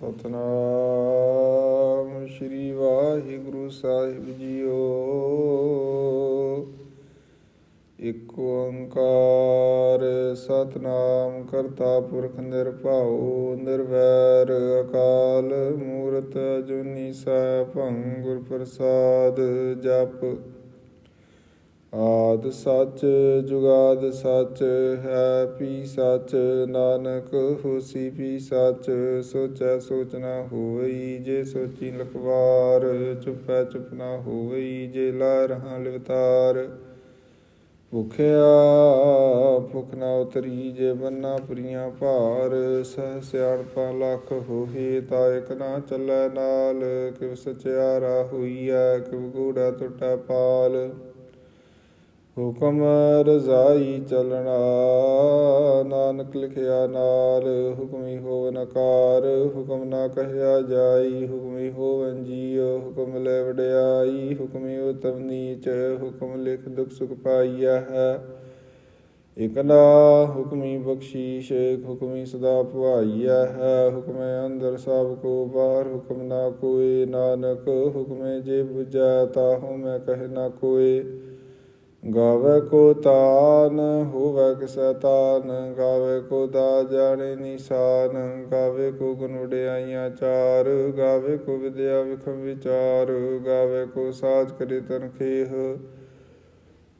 ਸਤਨਾਮ ਸ੍ਰੀ ਵਾਹਿਗੁਰੂ ਸਾਹਿਬ ਜੀਓ। ਇਕ ਓੰਕਾਰ ਸਤਨਾਮ ਕਰਤਾ ਪੁਰਖ ਨਿਰਭਉ, ਨਿਰਵੈਰ ਅਕਾਲ ਮੂਰਤ, ਅਜੂਨੀ ਸੈਭੰ ਗੁਰ ਪ੍ਰਸਾਦ ਜਪ। ਆਦ ਸੱਚ ਜੁਗਾਦ ਸੱਚ ਹੈ ਪੀ ਸੱਚ ਨਾਨਕ ਹੋਸੀ ਪੀ ਸੱਚ ਸੋਚੈ ਸੋਚਨਾ ਹੋਈ, ਜੇ ਸੋਚੀ ਲਖਵਾਰ, ਚੁਪੈ ਚੁਪ ਹੋਈ, ਜੇ ਲਾ ਰਹਾ ਲਿਵਤਾਰ। ਭੁਖਿਆ ਭੁਖ ਨਾ ਉਤਰੀ, ਜੇ ਬੰਨਾ ਪੁਰੀਆਂ ਭਾਰ, ਸਹ ਸਿਆਣਪਾ ਲੱਖ ਹੋਹੀ, ਤਾ ਇਕ ਨਾ ਚੱਲੈ ਨਾਲ, ਕਿਵ ਸਚਿਆਰਾ ਹੋਈਐ, ਕਿਵ ਗੂੜਾ ਟੁੱਟੈ ਪਾਲ। ਹੁਕਮ ਰਜ਼ਾਈ ਚਲਣਾ, ਨਾਨਕ ਲਿਖਿਆ ਨਾਲ ਹੁਕਮੀ ਹੋਵ ਨਕਾਰ ਹੁਕਮ ਨਾ ਕਹਿਆ ਜਾਈ, ਹੁਕਮੀ ਹੋਵਨ ਜੀਉ, ਹੁਕਮ ਲੈ ਵਡਿਆਈ, ਹੁਕਮੀ ਉਤਮ ਨੀਚ, ਹੁਕਮ ਲਿਖ ਦੁਖ ਸੁਖ ਪਾਈਆ ਹੈ। ਇਕ ਨਾ ਹੁਕਮੀ ਬਖਸ਼ੀਸ਼, ਹੁਕਮੀ ਸਦਾ ਭਵਾਈਆ ਹੈ। ਹੁਕਮੇ ਅੰਦਰ ਸਭ ਕੋ ਬਾਹਰ, ਹੁਕਮ ਨਾ ਕੋਏ ਨਾਨਕ, ਹੁਕਮੇ ਜੇ 부ਜੈ ਤਾਹੂ ਮੈਂ ਕਹਿ ਨਾ ਕੋਏ। ਗਾਵੇ ਕੋ ਤਾਨ, ਹੋਵੇ ਕਿਸੈ ਤਾਨ, ਗਾਵੇ ਕੋ ਦਾ ਜਾਣੇ ਨਿਸ਼ਾਨ, ਗਾਵੇ ਕੋ ਗੁਣ ਵਡਿਆਈਆਂ ਚਾਰ, ਗਾਵੇ ਕੋ ਵਿਦਿਆ ਵਿਖਮ ਵਿਚਾਰ, ਗਾਵੇ ਕੋ ਸਾਜ ਕਰੇ ਤਨਖੇਹ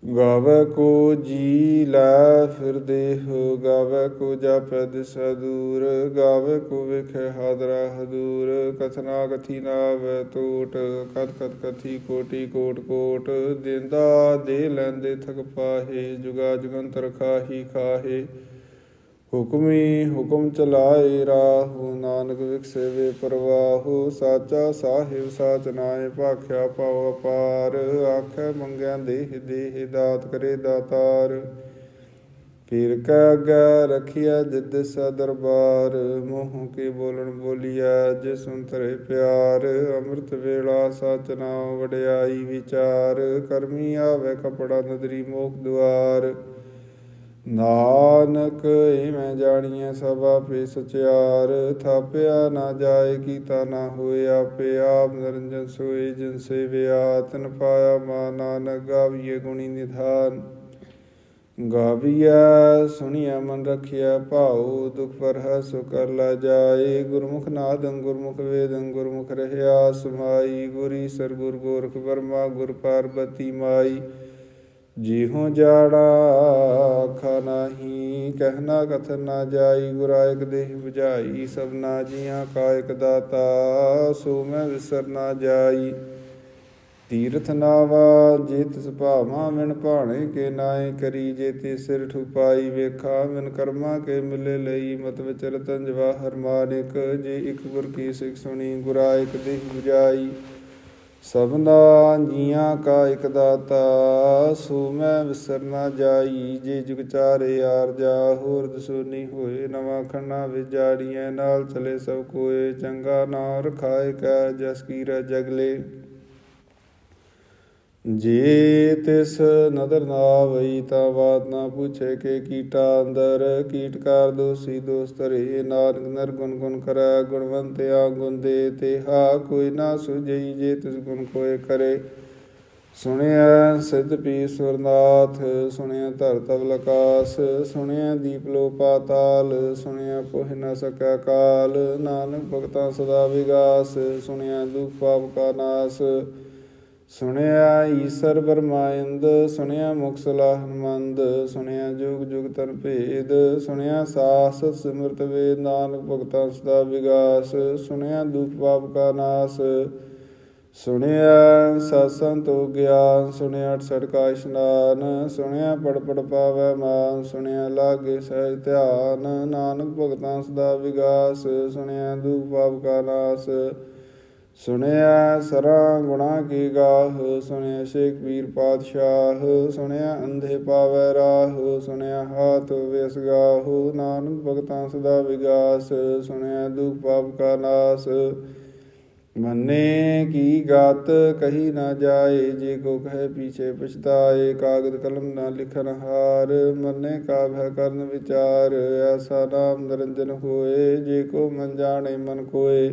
ਗਾਵੇ ਕੋ ਜੀ ਲੈ ਫਿਰ ਦੇਹ, ਗਾਵੇ ਕੋ ਜਾਪੈ ਦਿਸੈ ਦੂਰ ਗਾਵੇ ਕੋ ਵੇਖੇ ਹਾਦਰਾ ਹਦੂਰ, ਕਥਨਾ ਕਥੀ ਨਾਵੇ ਟੋਟ ਕਤ ਕਤ ਕਥੀ ਕੋਟੀ ਕੋਟ ਕੋਟ, ਦਿੰਦਾ ਦੇ ਲੈਂਦੇ ਥਕ ਪਾਹੇ, ਜੁਗਾ ਜੁਗੰਤਰ ਖਾਹੀ ਖਾਹੇ। ਹੁਕਮੀ ਹੁਕਮ ਚਲਾਏ ਰਾਹੁ, ਨਾਨਕ ਵਿਖਸੇ ਵੇ ਪਰਵਾਹੂ, ਸਾਚਾ ਸਾਹਿਬ ਸਾਚ ਨਾਏ ਭਾਖਿਆ ਪਾਉ ਅਪਾਰ, ਆਖੇ ਮੰਗਿਆ ਦੇਹ ਦੇਹ ਦਾਤ ਕਰੇ ਦਾਤਾਰ। ਪੀਰ ਕੈ ਅੱਗੇ ਰਖਿਆ ਜਿਦ ਸਾ ਦਰਬਾਰ, ਮੋਹ ਕੇ ਬੋਲਣ ਬੋਲਿਆ ਜਿ ਸੁੰਤਰੇ ਪਿਆਰ। ਅੰਮ੍ਰਿਤ ਵੇਲਾ ਸਚ ਨਾਮ ਵਡਿਆਈ ਵਿਚਾਰ, ਕਰਮੀ ਆਵੇ ਕਪੜਾ ਨਦਰੀ ਮੋਖ ਦੁਆਰ। ਨਾਨਕ ਇਵੇਂ ਜਾਣੀਐ ਸਭ ਆਪੇ ਸਚਿਆਰ ਥਾਪਿਆ ਨਾ ਜਾਏ ਕੀਤਾ ਨਾ ਹੋਏ ਆਪੇ ਆਪ, ਨਿਰੰਜਨ ਸੋਏ ਜਿਨ ਸੇਵਿਆ ਤਨ ਪਾਇਆ ਮਾ ਨਾਨਕ ਗਾਵੀਏ ਗੁਣੀ ਨਿਧਾਨ। ਗਾਵੀਐ, ਸੁਣੀਐ ਮਨ ਰਖਿਆ ਭਾਉ, ਦੁਖ ਪਰ ਹਸੁ ਕਰ ਲਾ ਜਾਏ। ਗੁਰਮੁਖ ਨਾਦੰ ਗੁਰਮੁਖ ਵੇਦੰ, ਗੁਰਮੁਖ ਰਹਿਆ ਸਮਾਈ। ਗੁਰੀ ਸਰ ਗੁਰ ਗੋਰਖ ਵਰਮਾ, ਗੁਰ ਪਾਰਬਤੀ ਮਾਈ। ਜੀਹੋ ਜਾੜਾ ਆਖਾ ਨਾਹੀ ਕਹਿਣਾ ਕਥਨ ਨਾ ਜਾਈ ਗੁਰਾਇਕ ਦੇਹ 부ਝਾਈ ਸਭਨਾ ਜੀਆਂ ਕਾਇਕ ਦਾਤਾ, ਸੋ ਮੈਂ ਵਿਸਰ ਨਾ ਜਾਈ। ਤੀਰਥ ਨਾਵਾ, ਜੇ ਤਿਸ ਭਾਵਾਂ ਮਿਣ ਭਾਣੇ ਕੇ ਨਾਏ, ਕਰੀ ਜੇ ਤੇ ਸਿਰ ਠੁਪਾਈ ਵੇਖਾ ਮਿਨ ਕਰਮਾ ਕੇ ਮਿਲੇ ਲਈ, ਮਤ ਵਿਚਰਤਨ ਜਵਾਹਰ ਮਾਨਿਕ, ਜੇ ਇਕ ਗੁਰ ਕੀ ਸਿਖ ਸੁਣੀ ਗੁਰਾਇਕ ਦੇਹ 부ਝਾਈ ਸਭਨਾ ਜੀਆਂ ਕਾ ਇਕ ਦਾਤਾ, ਸੋ ਮੈਂ ਵਿਸਰ ਨਾ ਜਾਈ। ਜੇ ਜੁਗ ਚਾਰੇ ਆਰ ਜਾ, ਹੋਰ ਦਸੂਨੀ ਹੋਏ। ਨਵਾਂ ਖੰਨਾ ਵਿਜਾੜੀਆਂ ਨਾਲ ਚਲੇ ਸਭ ਕੋਏ। ਚੰਗਾ ਨਾ ਰਖਾਏ ਕੈ, ਜਸ ਕੀਰੈ ਜਗਲੇ। ਜੇ ਤਿਸ ਨਦਰ ਨਾ ਆਵਈ ਤਾਂ ਬਾਤ ਨਾ ਪੁੱਛੇ ਕਿ ਕੀਟਾ ਅੰਦਰ ਕੀਟਕਾਰ ਦੋਸੀ ਦੋਸਤ ਰੇ ਨਾਨਕ ਨਰ ਗੁਣ ਗੁਣ ਕਰੈ ਗੁਣਵੰਤਿਆ ਗੁਣ ਦੇ ਤੇ ਹਾ ਕੋਈ ਨਾ ਸੁਝਈ ਜੇ ਤਿਸ ਗੁਣ ਕੋਏ ਕਰੇ। ਸੁਣਿਆ ਸਿੱਧ ਪੀ ਸੁਰਨਾਥ ਸੁਣਿਆ ਧਰ ਅਵਲਕਾਸ ਸੁਣਿਆ ਦੀਪ ਲੋ ਪਾਤਾਲ ਸੁਣਿਆ ਪੁਹ ਨ ਸਕੈ ਕਾਲ। ਨਾਨਕ ਭਗਤਾਂ ਸਦਾ ਵਿਗਾਸ ਸੁਣਿਆ ਦੁਖ ਪਾਪ ਕਾ ਨਾਸ। ਸੁਣਿਆ ਈਸਰ ਬਰਮਾਇੰਦ, ਸੁਣਿਆ ਮੁਖ ਸਲਾਹ ਸੁਣਿਆ ਜੁਗ ਜੁਗ ਤਨ ਭੇਦ, ਸੁਣਿਆ ਸਾਸ ਸਿਮਰਤ ਵੇਦ, ਨਾਨਕ ਭਗਤਾਂ ਸਦਾ ਵਿਗਾਸ, ਸੁਣਿਆ ਦੁਖ ਪਾਪ ਕਾ ਨਾਸ, ਸੁਣਿਆ ਸਤਸੰਗ ਤੋ ਗਿਆਨ, ਸੁਣਿਆ 68 ਕਾ ਇਸ਼ਨਾਨ, ਸੁਣਿਆ ਪੜ ਪੜ ਪਾਵੈ ਮਾਨ, ਸੁਣਿਆ ਲਾਗੇ ਸਹਿਜ ਧਿਆਨ, ਨਾਨਕ ਭਗਤਾਂ ਸਦਾ ਵਿਗਾਸ, ਸੁਣਿਆ ਦੁਖ ਪਾਪ ਕਾ ਨਾਸ ਸੁਣਿਆ ਸਰਾਂ ਗੁਣਾ ਕੀ ਗਾਹ, ਸੁਣਿਆ ਸ਼ੇਖ ਪੀਰ ਪਾਤਸ਼ਾਹ, ਸੁਣਿਆ ਅੰਧੇ ਪਾਵੈ ਰਾਹ, ਸੁਣਿਆ ਹਾਥ ਵਿਸ ਗਾਹੂ, ਨਾਨਕ ਭਗਤਾਂ ਸਦਾ ਵਿਗਾਸ, ਸੁਣਿਆ ਦੁਖ ਪਾਪ ਕਾ ਨਾਸ। ਮੰਨੇ ਕੀ ਗਾਤ ਕਹੀ ਨਾ ਜਾਏ, ਜੇ ਕੋ ਕਹੇ ਪੀਛੇ ਪਛਤਾਏ, ਕਾਗਦ ਕਲਮ ਨਾ ਲਿਖਨ ਹਾਰ। ਮੰਨੇ ਕਾ ਭੈ ਕਰਨ ਵਿਚਾਰ, ਐਸਾ ਨਾਮ ਨਿਰੰਜਨ ਹੋਏ, ਜੇ ਕੋ ਮਨ ਜਾਣੇ ਮਨ ਕੋਏ।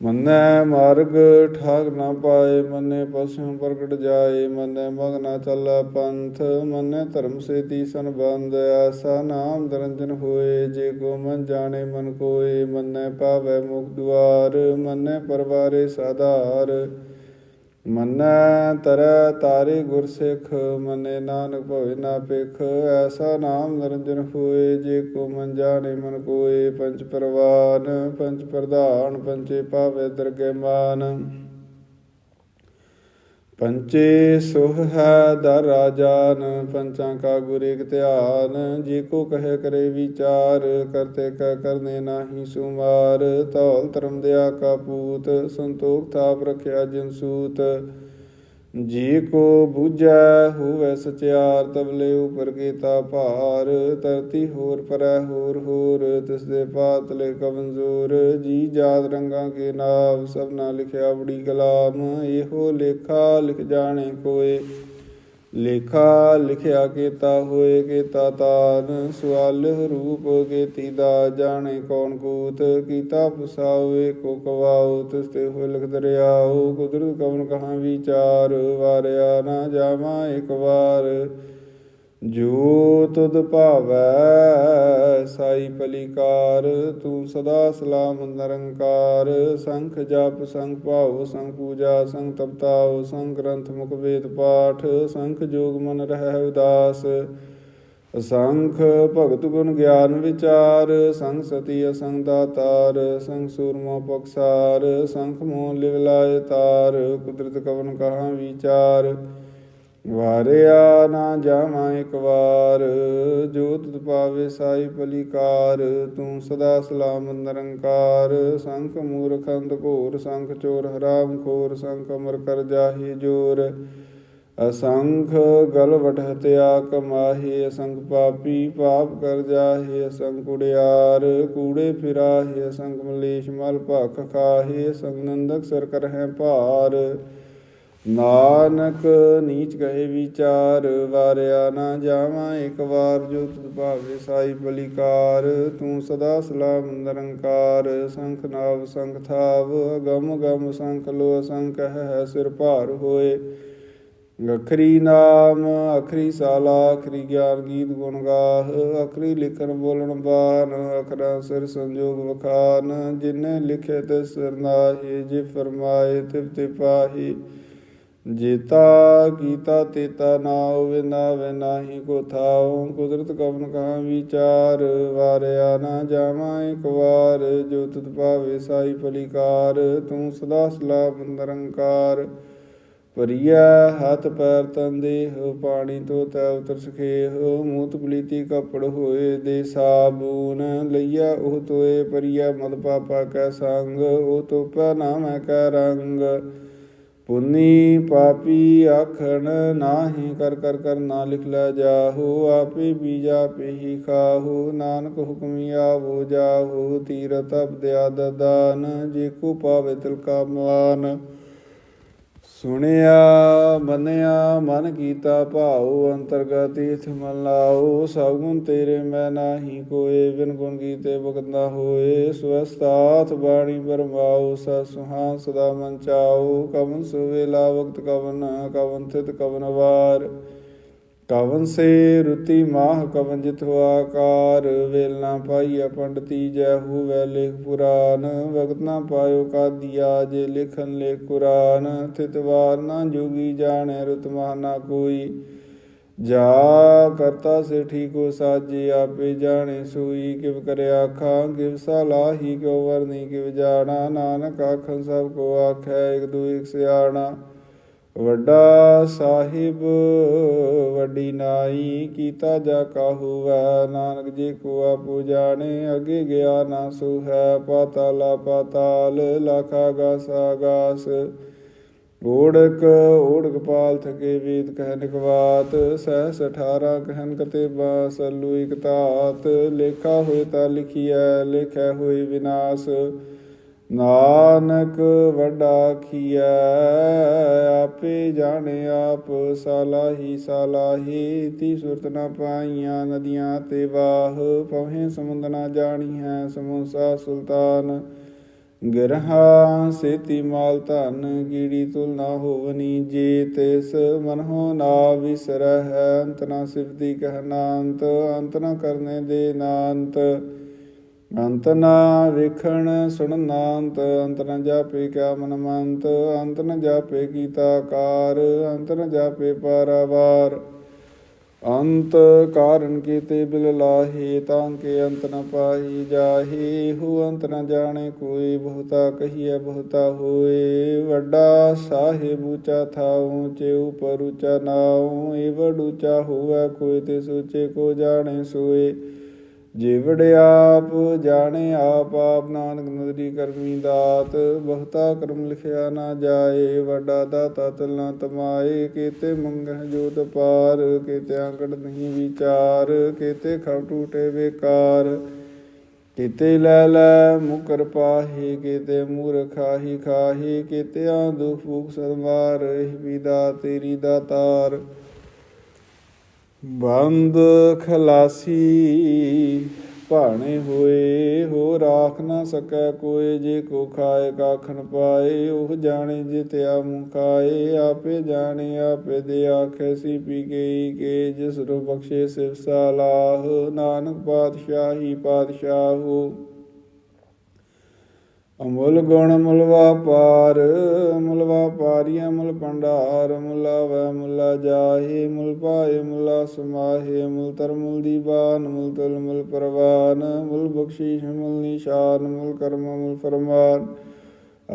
ਮੰਨੈ ਮਾਰਗ ਠਾਗ ਨਾ ਪਾਏ, ਮੰਨੇ ਪਸੂ ਪ੍ਰਗਟ ਜਾਏ, ਮੰਨੈ ਮਗ ਨਾ ਚੱਲੈ ਪੰਥ, ਮੰਨੈ ਧਰਮ ਸੇਤੀ ਤੀਸਨ ਬੰਦ ਐਸਾ ਨਾਮ ਨਿਰੰਜਨ ਹੋਏ, ਜੇ ਕੋ ਮਨ ਜਾਣੇ ਮਨ ਕੋਏ, ਮੰਨੈ ਪਾਵੈ ਮੁਖ ਦੁਆਰ, ਮੰਨੈ ਪਰਵਾਰੇ ਸਾਧਾਰ। ਮੰਨੈ ਤਰੈ ਤਾਰੇ ਗੁਰ ਸਿੱਖ, ਮੰਨੇ ਨਾਨਕ ਭਵੇ ਨਾ ਪਿਖ ਐਸਾ ਨਾਮ ਨਿਰੰਜਨ ਹੋਏ, ਜੇ ਕੋ ਮਨ ਜਾਣੇ ਮਨ ਕੋਏ ਪੰਚ ਪਰਵਾਨ ਪੰਚ ਪ੍ਰਧਾਨ ਪੰਚੇ ਪਾਵੇ ਦਰਗਹਿ ਮਾਨ ਪੰਚੇ ਸੁਖ ਹੈ ਦਰ ਰਾਜਾਨ ਪੰਚਾਂ ਕਾ ਗੁਰ ਧਿਆਨ, ਜੇ ਕੋ ਕਹੇ ਕਰੇ ਵਿਚਾਰ ਕਰਤੇ ਕਾ ਕਰਨੇ ਨਾਹੀ ਸੁਮਾਰ। ਧੌਲ ਧਰਮ ਦਿਆ ਕਾ ਪੂਤ, ਸੰਤੋਖ ਥਾਪ ਰਖਿਆ ਜਿਨ ਸੂਤ। ਜੀ ਕੋ ਬੂਝੈ ਹੋਵੇ ਸਚਿਆਰ ਤਬਲੇ ਉਪਰ ਕੀਤਾ ਭਾਰ। ਧਰਤੀ ਹੋਰ ਪਰੈ ਹੋਰ ਹੋਰ, ਤਿਸ ਦੇ ਪਾਤਲੇ ਕਮਜ਼ੋਰ। ਜੀ ਜਾਤ ਰੰਗਾਂ ਕੇ ਨਾਮ, ਸਭਨਾ ਲਿਖਿਆ ਬੜੀ ਕਲਾਮ। ਇਹੋ ਲੇਖਾ ਲਿਖ ਜਾਣੇ ਕੋਏ। ਲੇਖਾ ਲਿਖਿਆ ਕੀਤਾ ਹੋਏ ਕੀਤਾ ਤਾਨ ਸਵਾਲ ਰੂਪ ਕੀਤੀ ਦਾ ਜਾਣੇ ਕੌਣ ਕੂਤ, ਕੀਤਾ ਪਸਾਵੇ ਕੋ ਕਵਾਉ ਤਿਸ ਤੇ ਹੋਏ ਲਿਖ ਦਰਿਆਉ ਕੁਦਰਤ ਕਵਨ ਕਹਾਂ ਵਿਚਾਰ, ਵਾਰਿਆ ਨਾ ਜਾਵਾਂ ਇੱਕ ਵਾਰ। ਜੋ ਤੁਧ ਭਾਵੈ ਸਾਈ ਪਲਿਕਾਰ, ਤੂੰ ਸਦਾ ਸਲਾਮ ਨਿਰੰਕਾਰ। ਸੰਖ ਜਪ, ਸੰਖ ਭਾਉ, ਸੰਖ ਪੂਜਾ, ਸੰਖ ਤਪਤਾਉ, ਸੰਖ ਗ੍ਰੰਥ ਮੁਖ ਵੇਦ ਪਾਠ, ਸੰਖ ਜੋਗ ਮਨ ਰਹਿ ਉਦਾਸ। ਅਸੰਖ ਭਗਤ ਗੁਣ ਗਿਆਨ ਵਿਚਾਰ, ਸੰਗ ਸਤੀ ਅਸੰਗ ਦਾਤਾਰ, ਸੰਗ ਸੂਰਮੋ ਪਕਸਾਰ, ਸੰਖ ਮੋਹ ਲਿਵਲਾਇ ਤਾਰ, ਕੁਦਰਤ ਕਵਨ ਕਹਾ ਵਿਚਾਰ। ਵਾਰਿਆ ਨਾ ਜਾਵਾਂ ਇੱਕ ਵਾਰ, ਜੋ ਤੁਧ ਪਾਵੇ ਸਾਈ ਪਲਿਕਾਰ, ਤੂੰ ਸਦਾ ਸਲਾਮ ਨਿਰੰਕਾਰ। ਸੰਖ ਮੂਰਖ ਅੰਧ ਘੋਰ, ਸੰਖ ਚੋਰ ਹਰਾਮ ਖੋਰ, ਸੰਖ ਅਮਰ ਕਰ ਜਾਹੀ ਜੋਰ। ਅਸੰਖ ਗਲਵਟ ਹਤਿਆ ਕਮਾਹੀ ਅਸੰਖ ਪਾਪੀ ਪਾਪ ਕਰ ਜਾਹੀ ਅਸੰਖ ਕੁੜਿਆਰ ਕੂੜੇ ਫਿਰਾਹੀ ਅਸੰਖ ਮਲੇਸ਼ ਮਲ ਭਖ ਖਾਹੀ, ਅਸੰਖ ਨੰਦਕ ਸਰ ਕਰਹਿ ਭਾਰ। ਨਾਨਕ ਨੀਚ ਕਹੇ ਵਿਚਾਰ, ਵਾਰਿਆ ਨਾ ਜਾਵਾਂ ਇੱਕ ਵਾਰ, ਜੋ ਤੁਧ ਭਾਵੇ ਸਾਈ ਬਲਿਕਾਰ। ਤੂੰ ਸਦਾ ਸਲਾਮ ਨਿਰੰਕਾਰ, ਸੰਖ ਨਾਵ ਸੰਖ ਥਾਵ ਗਮ ਗਮ ਸੰਖ ਲੋ ਸੰਖ ਹੈ ਸਿਰ ਭਾਰ ਹੋਏ। ਅਖਰੀ ਨਾਮ, ਅਖਰੀ ਸਾਲਾ, ਅਖਰੀ ਗਿਆਨ ਗੀਤ ਗੁਣ ਗਾਹ, ਅਖਰੀ ਲਿਖਣ ਬੋਲਣ ਬਾਨ ਅਖਰਾ ਸਿਰ ਸੰਜੋਗ ਵਖਾਨ। ਜਿਨੇ ਲਿਖੇ ਤੇ ਸਿਰ ਨਾਹੀ, ਜੇ ਫਰਮਾਏ ਤਿਵ ਤੇ ਪਾਹੀ। ਜੇਤਾ ਕੀਤਾ ਤੇਤਾ ਨਾ ਹੋਵੇ ਨਾ ਕੋ ਥਾਉ, ਕੁਦਰਤ ਕਵਨ ਕਾ ਵਿਚਾਰ, ਵਾਰਿਆ ਨਾ ਜਾਵਾਂ ਇੱਕ ਵਾਰ, ਜੋ ਤੁਧ ਪਾਵੇ ਸਾਈ ਪਲਿਕਾਰ ਤੂੰ ਸਦਾ ਸਲਾਮ ਨਿਰੰਕਾਰ। ਪਰਿਆ ਹੱਥ ਪੈਰ ਤਨ ਦੇਹ, ਪਾਣੀ ਤੋਂ ਤੈ ਉਤਰ ਸਖੇਹ, ਮੂਤ ਪਲੀਤੀ ਕਪੜ ਹੋਏ ਦੇ ਸਾਬੂਨ ਲਈਆ ਉਹ ਤੋਏ ਪਰਿਆ ਮਦ ਪਾਪਾ ਕੈ ਸੰਗ, ਉਹ ਤੋਪਾ ਨਾਮੈ ਕੈ ਰੰਗ। ਪੁੰਨੀ ਪਾਪੀ ਆਖਣ ਨਾਹੀ ਕਰ ਕਰ ਕਰ ਨਾ ਲਿਖ ਲੈ ਜਾਹੂ, ਆਪੇ ਬੀਜਾ ਪੇਹੀ ਖਾਹੂ, ਨਾਨਕ ਹੁਕਮੀ ਆਵੋ ਜਾਹੋ ਤੀਰਤ ਅਬਦਿਆ ਦਦਾਨ ਜੇ ਕੋ ਪਾਵੇ ਤਿਲ ਕਾ ਮਾਨ ਸੁਣਿਆ, ਮੰਨਿਆ, ਮਨ ਕੀਤਾ ਭਾਉ, ਅੰਤਰਗਤ ਇਥ ਮਨ ਲਾਓ ਸਗੁਣ ਤੇਰੇ ਮੈਂ ਨਾਹੀ ਕੋਏ, ਬਿਨ ਗੁਣ ਕੀਤੇ ਭਗਤ ਹੋਏ। ਸਵਸਤਾਥ ਬਾਣੀ ਬਰਮਾਉ ਸਾ ਸੁਹਾ ਸਦਾ ਮਨ ਚਾਉ। ਕਵਨ ਸੁਵੇਲਾ, ਵਕਤ ਕਵਨ ਕਵਨ ਥਿਤ ਕਵਨ ਵਾਰ। ਕਵਨ ਸੇ ਰੁਤੀ ਮਾਹ ਕਵਨ ਜਿਤ ਆਕਾਰ ਵੇਲ ਨਾ ਪਾਈਆ ਪੰਡਤੀ ਜੈ ਹੋਵੇ ਲੇਖ ਪੁਰਾਨ ਵਕਤ ਨਾ ਪਾਇਓ ਕਾਦੀਆ ਜੇ ਲਿਖਨ ਲੇ ਕੁਰਾਨ, ਥਿਤ ਵਾਰ ਨਾ ਜੋਗੀ ਜਾਣੈ ਰੁਤ ਨਾ ਕੋਈ। ਜਾ ਕਰਤਾ ਸੇ ਠੀਕੋ ਸਾਜੇ, ਆਪੇ ਜਾਣੇ ਸੋਈ ਕਿਵ ਕਰੇ ਆਖਾਂ ਕਿਵ ਸਲਾਹੀ ਕਿਉ ਵਰਨੀ, ਕਿਵ ਜਾਣਾ, ਨਾਨਕ ਆਖਨ ਸਭ ਕੋ ਆਖੈ, ਇਕ ਦੂ ਇਕ ਸਿਆਣਾ। ਵੱਡਾ ਸਾਹਿਬ, ਵੱਡੀ ਨਾਈ ਕੀਤਾ ਜਾ ਕਾਹੂ ਨਾਨਕ ਜੀ ਕੋ ਆਪੋ ਜਾਣੇ ਅਗੇ ਗਿਆ ਨਾ ਸੋ ਪਾਤਾਲਾ ਪਾਤਾਲ ਲਖਾ ਗਾਸ ਆਗਾਸ ਓੜਕ ਓੜਕ ਪਾਲ ਥਕੇ ਵੇਦ ਕਹਿ ਨਿਕਵਾਤ ਸਹਿਸ 18 ਕਹਿਨ ਕਤੇ ਬਾਸ ਅਲੂ ਕਤਾਤ ਲੇਖਾ ਹੋਏ ਤਾਂ ਲਿਖੀਐ, ਲੇਖੈ ਹੋਏ ਵਿਨਾਸ਼। ਨਾਨਕ ਵੱਡਾ ਕੀਐ ਆਪੇ ਜਾਣੇ ਆਪ ਸਾਲਾਹੀ ਸਾਲਾਹੀ। ਤੀ ਸੁਰਤ ਨਾ ਪਾਈਆਂ ਨਦੀਆਂ ਤੇ ਵਾਹ ਪਵੇਂ ਸਮੁੰਦ ਨਾ ਜਾਣੀ ਹੈ ਸਮੂਸਾ ਸੁਲਤਾਨ। ਗਿਰਹਾ ਸੇਤੀ ਮਾਲ ਧਨ ਕੀੜੀ ਤੁਲ ਨਾ ਹੋਵਨੀ ਜੇ ਤਿਸ ਮਨਹੁ ਨਾ ਵਿਸਰਹਿ, ਅੰਤ ਨਾ ਸਿਫਤੀ ਕਹਿਨਾੰਤ ਅੰਤ ਨਾ ਕਰਨੇ ਦੇ ਨਾਂਤ। ਅੰਤ ਨਾ ਵੇਖਣ ਸੁਣਨਾੰਤ, ਅੰਤ ਨ ਜਾਪੇ ਕਿਆ ਮਨ ਮੰਤ ਅੰਤ ਨ ਜਾਪੇ ਕੀਤਾ ਕਾਰ, ਅੰਤ ਨ ਜਾਪੇ ਪਾਰਾਵਾਰ। ਅੰਤ ਕਾਰਨ ਕੀਤੇ ਬਿਲ ਲਾਹੇ, ਤਾਂ ਕੇ ਅੰਤ ਨ ਪਾਈ ਜਾਹੀ। ਹੂ ਅੰਤ ਨ ਜਾਣੇ ਕੋਈ, ਬਹੁਤਾ ਕਹੀਐ, ਬਹੁਤਾ ਹੋਏ। ਵੱਡਾ ਸਾਹਿਬ ਉੱਚਾ ਥਾਉ ਚੇ ਉਪਰ ਉਚਾ ਨਾਉ। ਏ ਵਡ ਹੋਵੇ ਕੋਈ ਤੇ ਸੋਚੇ ਕੋ ਜਾਣੇ ਸੋਏ। ਜਿਵੜ ਆਪ ਜਾਣੇ ਆਪ ਆਪ ਨਾਨਕ ਨਦਰੀ ਕਰਮੀ ਦਾਤ, ਬਹੁਤਾ ਕਰਮ ਲਿਖਿਆ ਨਾ ਜਾਏ, ਵੱਡਾ ਦਾਤਾ ਤਲ ਨਾ ਤਮਾਏ, ਕੀਤੇ ਮੰਗਹਿ ਜੋਤ ਪਾਰ, ਕੀਤੇ ਅੰਕੜ ਨਹੀਂ ਵਿਚਾਰ, ਕੀਤੇ ਖਬ ਟੂਟੇ ਬੇਕਾਰ, ਕੀਤੇ ਲੈ ਲੈ ਮੁਕਰ ਪਾਹੀ, ਕੀਤੇ ਮੂਰਖਾਹੀ ਖਾਹੀ ਕੀਤੇ ਆਂ ਦੁਖ ਭੂਖ ਸਰਮਾਰ ਇਹ ਵਿਦਾ ਤੇਰੀ ਦਾਤਾਰ ਬੰਦ ਖਲਾਸੀ, ਭਾਣੇ ਹੋਏ ਹੋ ਰਾਖ ਨਾ ਸਕੈ ਕੋਏ, ਜੇ ਕੋ ਖਾਏ ਕਾਖਣ ਪਾਏ, ਉਹ ਜਾਣੇ ਜੇ ਤਿਆ ਮੁਖਾਏ ਆਪੇ ਜਾਣੇ, ਆਪੇ ਦੇ ਆਖੇ, ਸੀ ਪੀ ਗਈ ਕੇ, ਜਿਸ ਨੂੰ ਬਖਸ਼ੇ ਸਿਵ ਸਾਲਾਹ, ਨਾਨਕ ਪਾਤਸ਼ਾਹੀ ਪਾਤਸ਼ਾਹੂ ਅਮੁੱਲ ਗੁਣ ਮੁੱਲ ਵਾਪਾਰ, ਮੁੱਲ ਵਾਪਾਰੀ ਅਮੁੱਲ ਭੰਡਾਰ, ਮੁਲਾ ਵੈ ਮੁਲਾ ਜਾਹੇ, ਮੁੱਲ ਪਾਏ ਮੁੱਲਾ ਸਮਾਹੇ, ਮੁੱਲ ਤਰ ਮੁੱਲ ਦੀਵਾਨ ਮੁਲ ਤੁਲ ਮੁਲ ਪਰਵਾਨ, ਮੁੱਲ ਬਖਸ਼ੀਸ਼ ਮੁੱਲ ਨਿਸ਼ਾਨ, ਮੁੱਲ ਕਰਮ ਮੁੱਲ ਫਰਮਾਨ।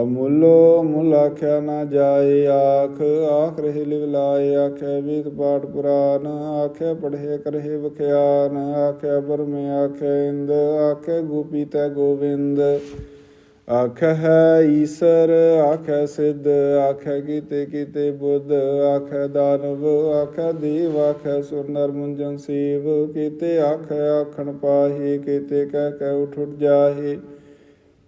ਅਮੁੱਲੋ ਮੁਲ ਆਖਿਆ ਨਾ ਜਾਏ ਆਖ ਆਖ ਰਹੇ ਲਿਵ ਲਾਏ, ਆਖਿਆ ਵੇਦ ਪਾਠ ਪੁਰਾਨ, ਆਖਿਆ ਪੜ੍ਹੇ ਕਰਹਿ ਵਿਖਿਆਨ, ਆਖਿਆ ਬਰਮੇ ਆਖਿਆ ਇੰਦ, ਆਖਿਆ ਗੋਪੀ ਤੈ ਗੋਵਿੰਦ। ਆਖ ਹੈ ਈਸਰ ਆਖੈ ਸਿੱਧ ਆਖੈ ਕੀਤੇ ਕੀਤੇ ਬੁੱਧ ਆਖੈ ਦਾਨਵ ਆਖੈ ਦੇਵ ਆਖੈ ਸੁਰ, ਨਰ, ਮੁੰਜਨ, ਸੇਵ, ਕੀਤੇ ਆਖ ਆਖਣ ਪਾਹੇ, ਕੀਤੇ ਕਹਿ ਕਹਿ ਉਠ ਉਠ ਜਾਹੇ।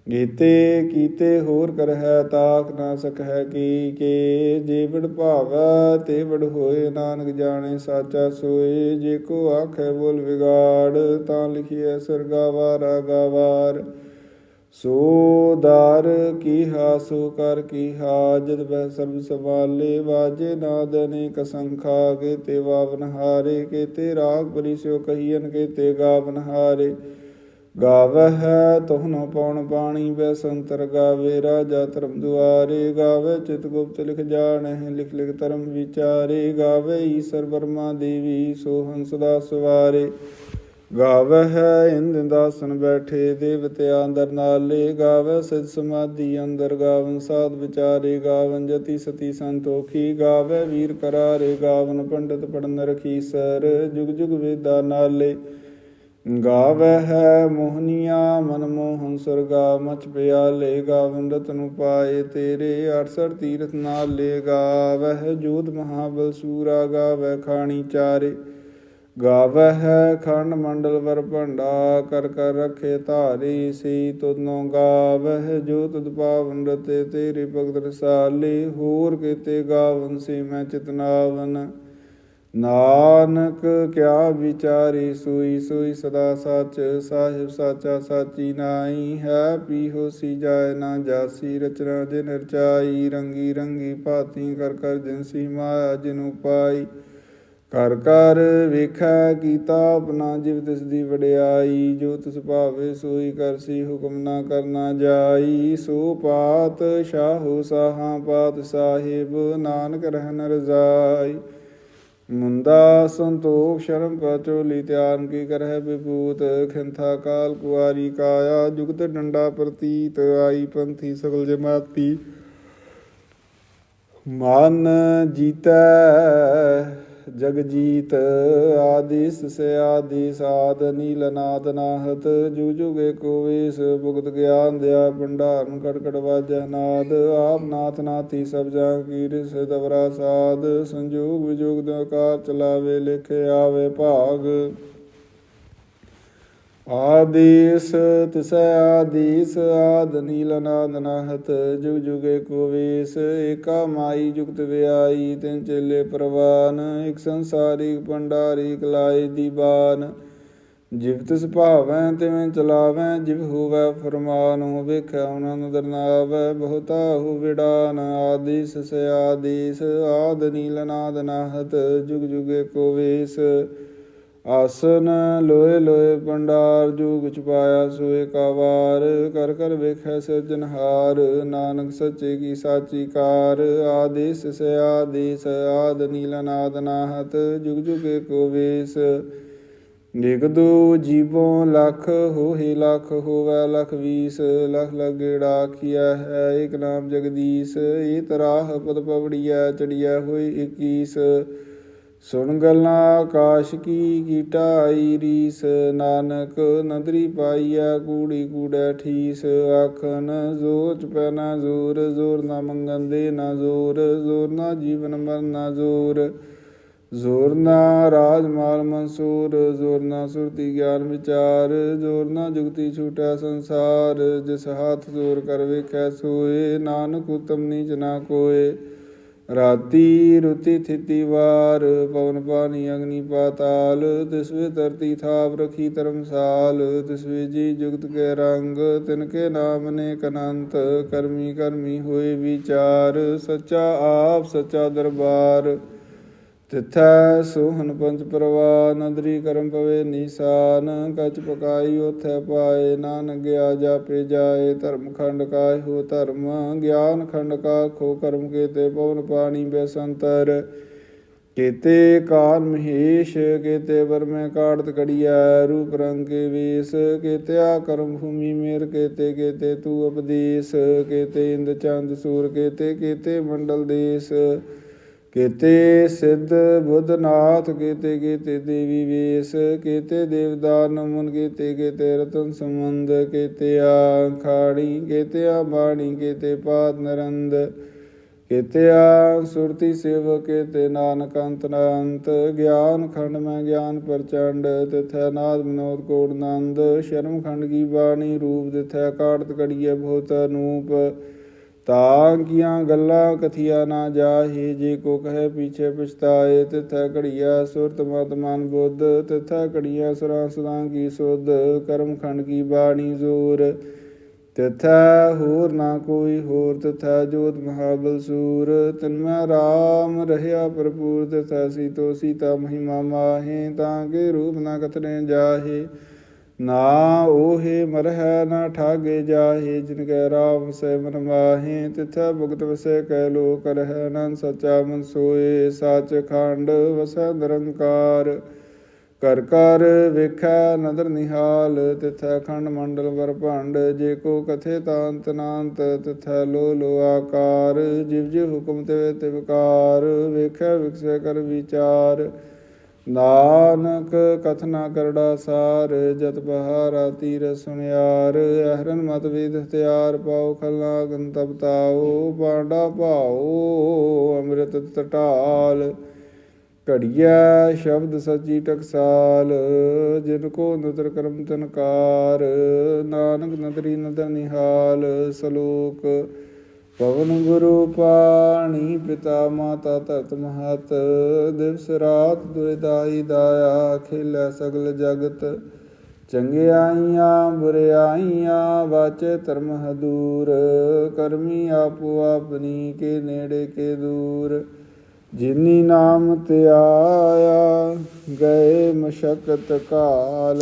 ਕੀਤੇ ਕੀਤੇ ਹੋਰ ਕਰਹਿ, ਤਾਕ ਨਾ ਸਕਹਿ ਕੀ, ਕੇ ਜੇ ਭਾਵੈ, ਤੇ ਵਿੜ ਹੋਏ, ਨਾਨਕ ਜਾਣੇ, ਸਾਚਾ ਸੋਏ। ਜੇ ਕੋ ਆਖੈ ਬੋਲ ਵਿਗਾੜ, ਤਾਂ ਲਿਖੀਐ ਸਰਗਾਵਾਰਾ ਗਾਵਾਰ। ਸੋ ਦਾਰ ਕੀ ਹਾਸੋ ਕਰ ਕੀ ਹਾਜਤ ਬੈ ਸਰਬ ਸਵਾਲੇ ਵਾਜੇ ਨਾਦ ਅਨੇਕ ਸੰਖਾ ਕੇ ਤੇ ਵਾਵਨ ਹਾਰੇ ਕੇ ਤੇ ਰਾਗ ਪਰਿਸਿਓ ਕਹੀਨ ਕੇ ਤੇ ਗਾਵਨ ਹਾਰੇ। ਗਾਵਹਿ ਤੋਹਨੋ ਪਉਣ ਪਾਣੀ ਬੈ ਸੰਤਰ ਗਾਵੇ ਰਾਜਾ ਧਰਮ ਦੁਆਰੇ। ਗਾਵੇ ਚਿਤ ਗੁਪਤ ਲਿਖ ਜਾਣਹਿ, ਲਿਖ ਲਿਖ ਧਰਮ ਵਿਚਾਰੇ। ਗਾਵੇ ਈਸ਼ਰ ਵਰਮਾ ਦੇਵੀ, ਸੋ ਹੰਸ ਦਾ ਸਵਾਰੇ। ਗਾਵਹਿ ਇੰਦ ਦਾਸਨ ਬੈਠੇ, ਦੇਵਤਿਆਂ ਅੰਦਰ ਨਾਲੇ ਗਾਵੈ ਸਿਧ ਸਮਾਧੀ ਅੰਦਰ ਗਾਵਨ, ਸਾਧ ਵਿਚਾਰੇ ਗਾਵਨ, ਜਤੀ ਸਤੀ ਸੰਤੋਖੀ ਗਾਵੈ ਵੀਰ ਕਰਾਰੇ ਗਾਵਨ, ਪੰਡਤ ਪੜਨ ਰਖੀ ਸਰ, ਜੁਗ ਜੁਗ ਵੇਦਾ ਨਾਲੇ। ਗਾਵੈ ਹੈ ਮੋਹਨੀਆਂ ਮਨ ਮੋਹਨ ਸੁਰਗਾ, ਮਚ ਪਿਆਲੇ ਗਾਵਨ ਰਤਨ ਪਾਏ ਤੇਰੇ 68 ਤੀਰਥ ਨਾਲੇ ਗਾਵੈ ਜੋਤ ਮਹਾਬਲ ਸੂਰਾ ਗਾਵੈ ਖਾਣੀ ਚਾਰੇ। ਗਾਵਹਿ ਖੰਡ ਮੰਡਲ ਵਰ ਭੰਡਾ ਕਰ ਕਰ ਰਖੇ ਧਾਰੀ ਸੀ ਤੁਧਨੋ ਗਾਵਹਿ ਜੋ ਤੁਧ ਪਾਵਨ ਰਤੇ ਤੇਰੇ ਭਗਤ ਰਸਾਲੇ ਹੋਰ ਕੀਤੇ ਗਾਵਨ ਸੀ ਮੈਂ ਚਿਤਨਾਵਨ ਨਾਨਕ ਕਿਆ ਵਿਚਾਰੀ ਸੋਈ ਸੋਈ ਸਦਾ ਸੱਚ ਸਾਹਿਬ ਸਾਚਾ ਸਾਚੀ ਨਾਈ ਹੈ ਪੀਹੋ ਸੀ ਜਾਏ ਨਾ ਜਾਸੀ ਰਚਨਾ ਜਿਨ ਰਚਾਈ ਰੰਗੀ ਰੰਗੀ ਭਾਤੀ ਕਰ ਕਰ ਜਿਨਸੀ ਮਾਇਆ ਜਿਨੂ ਪਾਈ ਕਰ ਕਰ ਵੇਖੈ ਕੀਤਾ ਆਪਣਾ, ਜਿਵ ਤਿਸ ਦੀ ਵਡਿਆਈ, ਜੋ ਤਿਸ ਭਾਵੇ ਸੋਈ ਕਰਸੀ ਹੁਕਮ ਨਾ ਕਰਨਾ ਜਾਈ। ਸੋ ਪਾਤ ਸ਼ਾਹੂ ਸਾਹਾਂ, ਪਾਤ ਸਾਹਿਬ ਨਾਨਕ ਰਹਿਨ ਰਜ਼ਾਈ। ਮੁੰਦਾ ਸੰਤੋਖ ਸ਼ਰਮ ਪਚੋਲੀ ਤਿਆਨ ਕੀ ਕਰਹਿ ਵਿਭੂਤ। ਖਿੰਥਾ ਕਾਲ ਕੁਆਰੀ ਕਾਇਆ, ਜੁਗਤ ਡੰਡਾ ਪ੍ਰਤੀਤ। ਆਈ ਪੰਥੀ ਸਗਲ ਜਮਾਤੀ। ਮਨ ਜੀਤੈ ਜਗਜੀਤ ਆਦਿਸ ਸੇ ਆਦਿਸ ਆਦ ਨੀਲ ਨਾਦ ਨਾਹਤ ਜੁਗ ਜੁਗੇ ਕੋ ਵੇਸ, ਭੁਗਤ ਗਿਆਨ ਦਿਆ ਭੰਡਾਰਨ ਕੜਕੜ ਵਾਜੈ ਨਾਦ, ਆਪ ਨਾਥ ਨਾਥੀ ਸਭ ਜਾਂ ਕੀ ਰਿਸ ਸਾਧ, ਸੰਜੋਗ ਵਿਜੋਗ ਦਾ ਕਾਰ ਚਲਾਵੇ, ਲਿਖੇ ਆਵੇ ਭਾਗ। ਆਦੇਸ, ਤਿਸੈ ਆਦੀਸ, ਆਦ ਨੀਲ ਨਾਦ ਨਾਹਤ, ਜੁਗ ਜੁਗੇ ਕੋ ਵੇਸ, ਏਕਾ ਮਾਈ ਜੁਗਤ ਵਿਆਈ, ਤਿਨ ਚੇਲੇ ਪ੍ਰਵਾਨ, ਇਕ ਸੰਸਾਰੀ ਭੰਡਾਰੀ ਕਲਾਈ ਦੀਵਾਨ ਜਿਵ ਤਿਸ ਭਾਵੈ, ਤਿਵੇਂ ਚਲਾਵੈ, ਜਿਵ ਹੋਵੈ ਫਰਮਾਨ ਹੋ ਵੇਖੈ ਉਹਨਾਂ ਨੂੰ ਦਰਨਾਵੈ ਬਹੁਤਾ ਹੋ ਵਿਡਾਨ ਆਦੀਸ ਸੇ ਆਦੀਸ, ਆਦ ਨੀਲ ਨਾਦ ਨਾਹਤ, ਜੁਗ ਜੁਗੇ ਕੋ ਵੇਸ। ਆਸਨ ਲੋਏ ਲੋਏ ਪੰਡਾਰ ਜੂਗ ਛੁਪਾਇਆ ਸੋਏ ਕਾਵਾਰ ਕਰ ਕਰ ਵੇਖੈ ਸਿਰਜਨਹਾਰ ਨਾਨਕ ਸੱਚੇ ਕੀ ਸਾਚੀ ਕਾਰ, ਆਦੇਸ ਸੇ ਆਦੇਸ, ਆਦ ਨੀਲ ਨਾਹਤ, ਜੁਗ ਜੁਗੇ ਕੋ ਵੇਸ ਨਿਗ ਦੂ ਜੀਵੋ ਲਖ, ਹੋਹੀ ਲਖ, ਹੋਵੈ ਲਖ ਵੀਸ, ਲਖ ਲਗੇੜਾ ਆਖੀਐ, ਹੈ ਇਕ ਨਾਮ ਜਗਦੀਸ਼ ਏ ਤਰਾਹ ਪਦ ਪਵੜੀਐ, ਚੜੀਐ ਹੋਈ 21 ਸੁਣ ਗੱਲਾਂ ਆਕਾਸ਼ ਕੀ ਕੀਟਾਈ ਰੀਸ, ਨਾਨਕ ਨਦਰੀ ਪਾਈਆ ਕੂੜੀ ਕੂੜੈ ਠੀਸ। ਆਖਨ ਜ਼ੋਰ ਪੈ ਨਾ ਜ਼ੋਰ ਜ਼ੋਰ ਨਾ ਮੰਗਨ ਦੇ ਨਾ ਜ਼ੋਰ ਜ਼ੋਰ ਨਾ ਜੀਵਨ ਮਰ ਨਾ ਜ਼ੋਰ। ਜ਼ੋਰ ਨਾ ਰਾਜ ਮਾਲ ਮਨਸੂਰ, ਜ਼ੋਰ ਨਾ ਸੁਰਤੀ ਗਿਆਨ ਵਿਚਾਰ, ਜ਼ੋਰ ਨਾ ਜੁਗਤੀ ਛੂਟੈ ਸੰਸਾਰ। ਜਿਸ ਹੱਥ ਜ਼ੋਰ ਕਰ ਵੇਖੈ ਸੋਏ, ਨਾਨਕ ਉਤਮ ਨੀਚ ਨਾ ਕੋਏ। ਰਾਤੀ ਰੁਤੀ ਥਿਤੀ ਵਾਰ, ਪਵਨ ਪਾਣੀ, ਅਗਨੀ ਪਾਤਾਲ ਤਿਸਵੇ ਧਰਤੀ ਥਾਪ ਰਖੀ ਧਰਮਸਾਲ ਤਿਸਵੇ ਜੀ ਜੁਗਤ ਕੇ ਰੰਗ, ਤਿਨ ਕੇ ਨਾਮ ਨੇ ਕਨੰਤ ਕਰਮੀ ਕਰਮੀ ਹੋਏ ਵਿਚਾਰ, ਸੱਚਾ ਆਪ, ਸੱਚਾ ਦਰਬਾਰ। ਤਿਥੈ ਸੋਹਨ ਪੰਜ ਪਰਵਾਨ ਨਦਰੀ ਕਰਮ ਪਵੇ ਨੀਸਾਨ ਕਚ ਪਕਾਈ ਉਥੈ ਪਾਏ, ਨਾਨਕ ਗਿਆ ਜਾਪੇ ਜਾਏ, ਧਰਮ ਖੰਡ ਕਾਇ ਹੋ ਧਰਮ, ਗਿਆਨ ਖੰਡ ਕਾ ਖੋ ਕਰਮ ਕੇਤੇ, ਪਵਨ ਪਾਣੀ ਬੈਸੰਤਰ। ਕੇਤੇ ਕਾਲ ਮਹੇਸ਼, ਕੇਤੇ ਵਰਮੈ ਕਾੜਤ ਕੜੀਐ, ਰੂਪ ਰੰਗ ਕੇ ਵੇਸ, ਕੇਤਿਆ ਕਰਮ ਭੂਮੀ ਮੇਰ, ਕੇਤੇ ਕੇਤੇ ਤੂ ਉਪਦੇਸ ਕੇਤੇ ਇੰਦ ਚੰਦ ਸੂਰ, ਕੇਤੇ ਕੇਤੇ ਮੰਡਲ ਦੇਸ। ਕੇਤੇ ਸਿੱਧ ਬੁੱਧ ਨਾਥ ਕੇਤੇ ਕੇਤੇ ਦੇਵੀ ਵੇਸ, ਕੇਤੇ ਦੇਵਦਾਨ ਨਮਨ, ਕੇਤੇ ਕੇਤੇ ਰਤਨ ਸੰਬੰਧ, ਕੇਤੇ ਆਖਾੜੀ, ਕੇਤੇ ਆ ਬਾਣੀ ਕੇਤੇ ਪਾਦ ਨਰੰਦ, ਕੇਤੇ ਆ ਸੁਰਤੀ ਸੇਵ ਕੇਤੇ ਨਾਨਕ ਅੰਤ ਅੰਤ, ਗਿਆਨ ਖੰਡ ਮੈਂ ਗਿਆਨ ਪ੍ਰਚੰਡ, ਤਿਥੈ ਨਾਦ ਵਿਨੋਦ ਕੋੜ ਨੰਦ, ਸ਼ਰਮ ਖੰਡ ਕੀ ਬਾਣੀ ਰੂਪ, ਤਿਥੈ ਕਾੜਤ ਕੜੀਏ ਬਹੁਤ ਅਨੂਪ। ਤਾਂ ਕੀਆਂ ਗੱਲਾਂ ਕਥੀਆ ਨਾ ਜਾਹੀ, ਜੇ ਕੋ ਕਹੇ ਪਿਛੇ ਪਛਤਾਏ, ਤਿਥੈ ਘੜੀਆ ਸੁਰਤ ਮਤ ਮਨ ਬੁੱਧ, ਤਿਥੈ ਘੜੀਆ ਸੁਰਾਂ ਸੁਰਾਂ ਕੀ ਸੁਧ, ਕਰਮ ਖੰਡ ਕੀ ਬਾਣੀ ਜ਼ੋਰ। ਤਿਥੈ ਹੋਰ ਨਾ ਕੋਈ ਹੋਰ, ਤਿਥੈ ਜੋਤ ਮਹਾਬਲ ਸੂਰ। ਤਨਮੈ ਰਾਮ ਰਹਿਆ ਭਰਪੂਰ, ਤਿਥੈ ਸੀਤੋ ਸੀਤਾ ਮਹਿਮਾ ਮਾਹੇ, ਤਾਂ ਕੇ ਰੂਪ ਨਾ ਕਥਨੇ ਜਾਹੇ। ਨਾ ਉਹੇ ਮਰਹਿ ਨਾ ਠਾਗੇ ਜਾਹੇ, ਜਿਨ ਕੈ ਰਾਮ ਸੈ ਮਨ ਮਾਹੇ, ਤਿਥੈ ਭੁਗਤ ਵਸੈ ਕੈ ਲੋਕ ਰਹਿ ਨਨ ਸਚਾ ਮਨ ਸੋਏ, ਸਚ ਖੰਡ ਵਸੈ ਨਿਰੰਕਾਰ। ਕਰ ਕਰ ਵੇਖੈ ਨਦਰ ਨਿਹਾਲ, ਤਿਥੈ ਖੰਡ ਮੰਡਲ ਵਰ ਭੰਡ, ਜੇ ਕੋ ਕਥੇ ਤਾਂਤ ਨਾਂਤ, ਤਿਥੈ ਲੋ ਲੋ ਆਕਾਰ। ਜਿਵ ਜਿਵ ਹੁਕਮ ਤੇ ਤਿਵਕਾਰ ਵਿਕਾਰ ਵੇਖੈ ਵਿਖਸੈ ਕਰ ਵਿਚਾਰ। ਨਾਨਕ ਕਥਨਾ ਕਰੜਾ ਸਾਰ, ਜਤ ਬਹਾਰਾ ਤੀਰ ਸੁਨਿਆਰ, ਅਹਰਨ ਮਤ ਵੇਦ ਹਥਿਆਰ ਪਾਉ ਖਲਾ ਗੰਤਬ ਤਾਉ ਪਾਂਡਾ ਭਾਉ ਅੰਮ੍ਰਿਤ ਟਟਾਲ ਘੜੀਆ ਸ਼ਬਦ ਸੱਚੀ ਟਕਸਾਲ, ਜਿਨ ਕੋ ਨਦਰ ਕਰਮ ਤਨਕਾਰ। ਨਾਨਕ ਨਦਰੀ ਨਦਰ ਨਿਹਾਲ, ਸਲੋਕ ਪਵਨ ਗੁਰੂ ਪਾਣੀ ਪਿਤਾ ਮਾਤਾ ਧਰਤ ਮਹਤ, ਦਿਵਸ ਰਾਤ ਦੁਇਦਾਈ ਦਾਇਆ, ਖੇਲੇ ਸਗਲ ਜਗਤ। ਚੰਗਿਆਈਆਂ ਬੁਰਿਆਈਆਂ ਵਾਚੇ ਧਰਮ ਹਦੂਰ। ਕਰਮੀ ਆਪੋ ਆਪਣੀ, ਕੇ ਨੇੜੇ ਕੇ ਦੂਰ। ਜਿਨੀ ਨਾਮ ਤੇ ਆਇਆ, ਗਏ ਮਸ਼ਕਤ ਕਾਲ।